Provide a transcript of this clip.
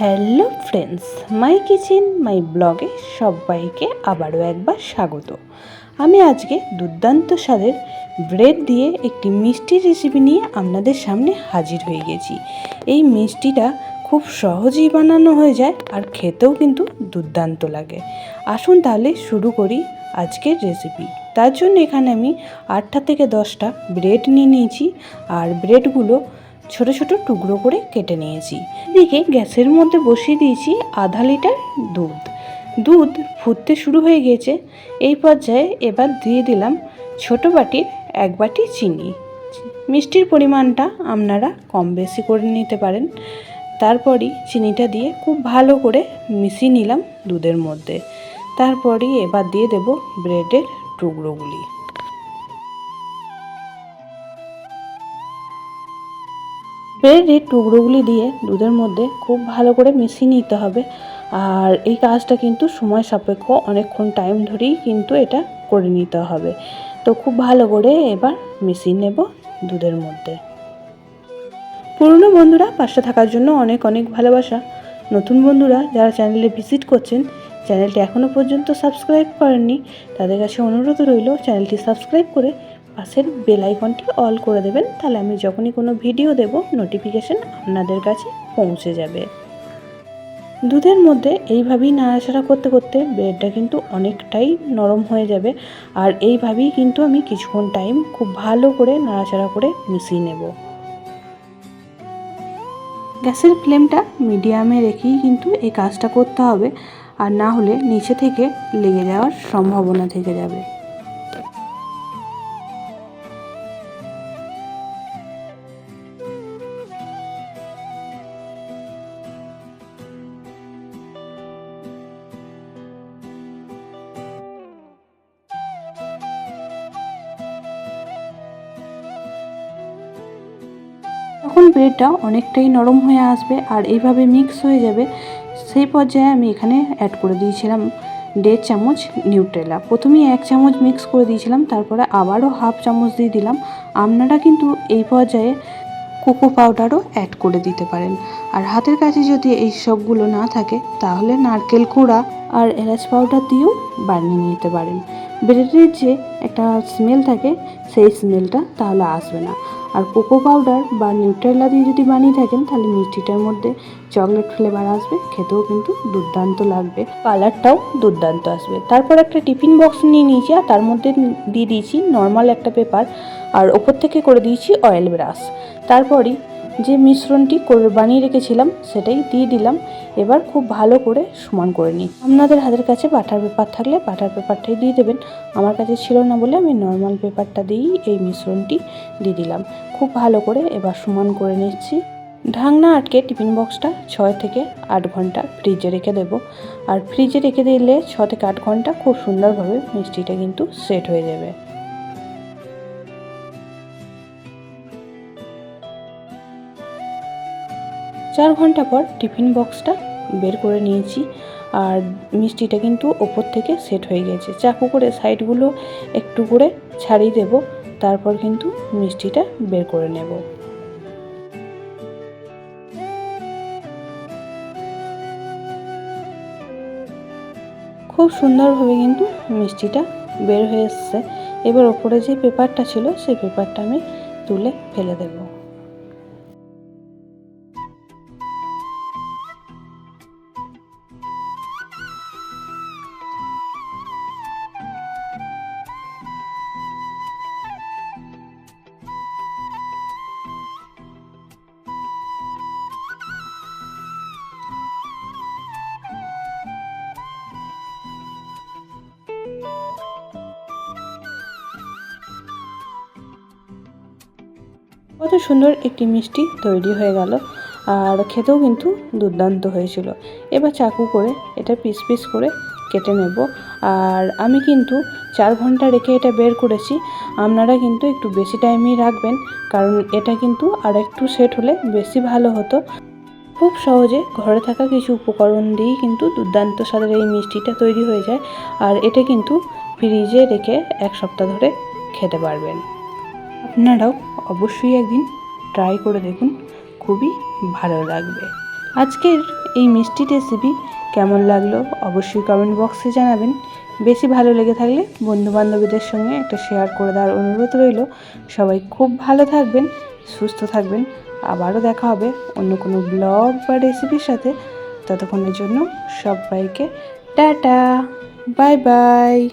Hello friends my kitchen my ব্লগে সবাইকে আবারও একবার স্বাগত। আমি আজকে দুর্দান্ত স্বাদের ব্রেড দিয়ে একটি মিষ্টি রেসিপি নিয়ে আপনাদের সামনে হাজির হয়ে গেছি। এই মিষ্টিটা খুব সহজেই বানানো হয়ে যায় আর খেতেও কিন্তু দুর্দান্ত লাগে। আসুন তাহলে শুরু করি আজকের রেসিপি তার জন্য এখানে আমি আটটা থেকে দশটা ব্রেড নিয়ে নিয়েছি। আর ব্রেডগুলো ছোট ছোট টুকরো করে কেটে নিয়েছি। এদিকে গ্যাসের মধ্যে বসিয়ে দিয়েছি আধা লিটার দুধ। দুধ ফুটতে শুরু হয়ে গিয়েছে। এই পর্যায়ে এবার দিয়ে দিলাম ছোট বাটির এক বাটি চিনি। মিষ্টির পরিমাণটা আপনারা কম বেশি করে নিতে পারেন। তারপরই চিনিটা দিয়ে খুব ভালো করে মিশিয়ে নিলাম দুধের মধ্যে। তারপরই এবার দিয়ে দেব ব্রেডের টুকরোগুলি। ব্রেডের টুকরোগুলি দিয়ে দুধের মধ্যে খুব ভালো করে মিশিয়ে নিতে হবে। আর এই কাজটা কিন্তু সময় সাপেক্ষ অনেকক্ষণ টাইম ধরেই কিন্তু এটা করে নিতে হবে। তো খুব ভালো করে এবার মিশিয়ে নেব দুধের মধ্যে। পুরনো বন্ধুরা পাশে থাকার জন্য অনেক অনেক ভালোবাসা। নতুন বন্ধুরা যারা চ্যানেলে ভিজিট করছেন চ্যানেলটি এখনও পর্যন্ত সাবস্ক্রাইব করেননি, তাদের কাছে অনুরোধ রইল চ্যানেলটি সাবস্ক্রাইব করে পাশের বেল আইকনটি অল করে দেবেন, তাহলে আমি যখনই কোনো ভিডিও দেব নোটিফিকেশান আপনাদের কাছে পৌঁছে যাবে। দুধের মধ্যে এইভাবেই নাড়াচাড়া করতে করতে ব্রেডটা কিন্তু অনেকটাই নরম হয়ে যাবে, আর এইভাবেই কিন্তু আমি কিছুক্ষণ টাইম খুব ভালো করে নাড়াচাড়া করে মিশিয়ে নেব। গ্যাসের ফ্লেমটা মিডিয়ামে রেখেই কিন্তু এই কাজটা করতে হবে, আর না হলে নিচে থেকে লেগে যাওয়ার সম্ভাবনা থেকে যাবে। তখন ব্রেডটা অনেকটাই নরম হয়ে আসবে আর এইভাবে মিক্স হয়ে যাবে, সেই পর্যায়ে আমি এখানে অ্যাড করে দিয়েছিলাম দেড় চামচ নিউট্রেলা প্রথমেই এক চামচ মিক্স করে দিয়েছিলাম, তারপরে আবারও হাফ চামচ দিয়ে দিলাম। আপনারা কিন্তু এই পর্যায়ে কোকো পাউডারও অ্যাড করে দিতে পারেন। আর হাতের কাছে যদি এই সবগুলো না থাকে, তাহলে নারকেল কুড়া আর এলাচ পাউডার দিয়েও বানিয়ে নিতে পারেন। ব্রেডের যে একটা স্মেল থাকে, সেই স্মেলটা তাহলে আসবে না। আর কোকো পাউডার বা নিউট্রেলা দিয়ে যদি বানিয়ে থাকেন, তাহলে মিষ্টিটার মধ্যে চকলেট ফ্লেভার আসবে, খেতেও কিন্তু দুর্দান্ত লাগবে। কালারটাও দুর্দান্ত আসবে। তারপর একটা টিফিন বক্স নিয়ে নিয়েছি, আর তার মধ্যে দিয়ে দিয়েছি নর্মাল একটা পেপার আর ওপর থেকে করে দিয়েছি অয়েল ব্রাশ তারপরই যে মিশ্রণটি করে বানিয়ে রেখেছিলাম, সেটাই দিয়ে দিলাম। এবার খুব ভালো করে সমান করে নিই। আপনাদের হাতের কাছে বাটার পেপার থাকলে বাটার পেপারটাই দিয়ে দেবেন। আমার কাছে ছিল না বলে আমি নর্মাল পেপারটা দিয়েই এই মিশ্রণটি দিয়ে দিলাম। খুব ভালো করে এবার সমান করে নিচ্ছি। ঢাকনা আটকে টিফিন বক্সটা ছয় থেকে আট ঘণ্টা ফ্রিজে রেখে দেব। আর ফ্রিজে রেখে দিলে ছ থেকে আট ঘণ্টা খুব সুন্দরভাবে মিষ্টিটা কিন্তু সেট হয়ে যাবে। চার ঘণ্টা পর টিফিন বক্সটা বের করে নিয়েছি। আর মিষ্টিটা কিন্তু ওপর থেকে সেট হয়ে গেছে। চাকু করে সাইডগুলো একটু করে ছাড়িয়ে দেব, তারপর কিন্তু মিষ্টিটা বের করে নেব। খুব সুন্দরভাবে কিন্তু মিষ্টিটা বের হয়ে এসছে। এবার ওপরে যে পেপারটা ছিল, সেই পেপারটা আমি তুলে ফেলে দেবো। কত সুন্দর একটি মিষ্টি তৈরি হয়ে গেল। আর খেতেও কিন্তু দুর্দান্ত হয়েছিল। এবার চাকু করে এটা পিস পিস করে কেটে নেব। আর আমি কিন্তু চার ঘণ্টা রেখে এটা বের করেছি। আপনারা কিন্তু একটু বেশি টাইমই রাখবেন, কারণ এটা কিন্তু আর একটু সেট হলে বেশি ভালো হতো। খুব সহজে ঘরে থাকা কিছু উপকরণ দিয়েই কিন্তু দুর্দান্ত স্বাদের এই মিষ্টিটা তৈরি হয়ে যায়। আর এটা কিন্তু ফ্রিজে রেখে এক সপ্তাহ ধরে খেতে পারবেন। আপনারাও অবশ্যই একদিন ট্রাই করে দেখুন, খুবই ভালো লাগবে। আজকের এই মিষ্টি রেসিপি কেমন লাগল অবশ্যই কমেন্ট বক্সে জানাবেন। বেশি ভালো লেগে থাকলে বন্ধু বান্ধবীদের সঙ্গে একটা শেয়ার করে দেওয়ার অনুরোধ রইল। সবাই খুব ভালো থাকবেন, সুস্থ থাকবেন। আবারও দেখা হবে অন্য কোনো ব্লগ বা রেসিপির সাথে। ততক্ষণের জন্য সবাইকে টাটা বাই বাই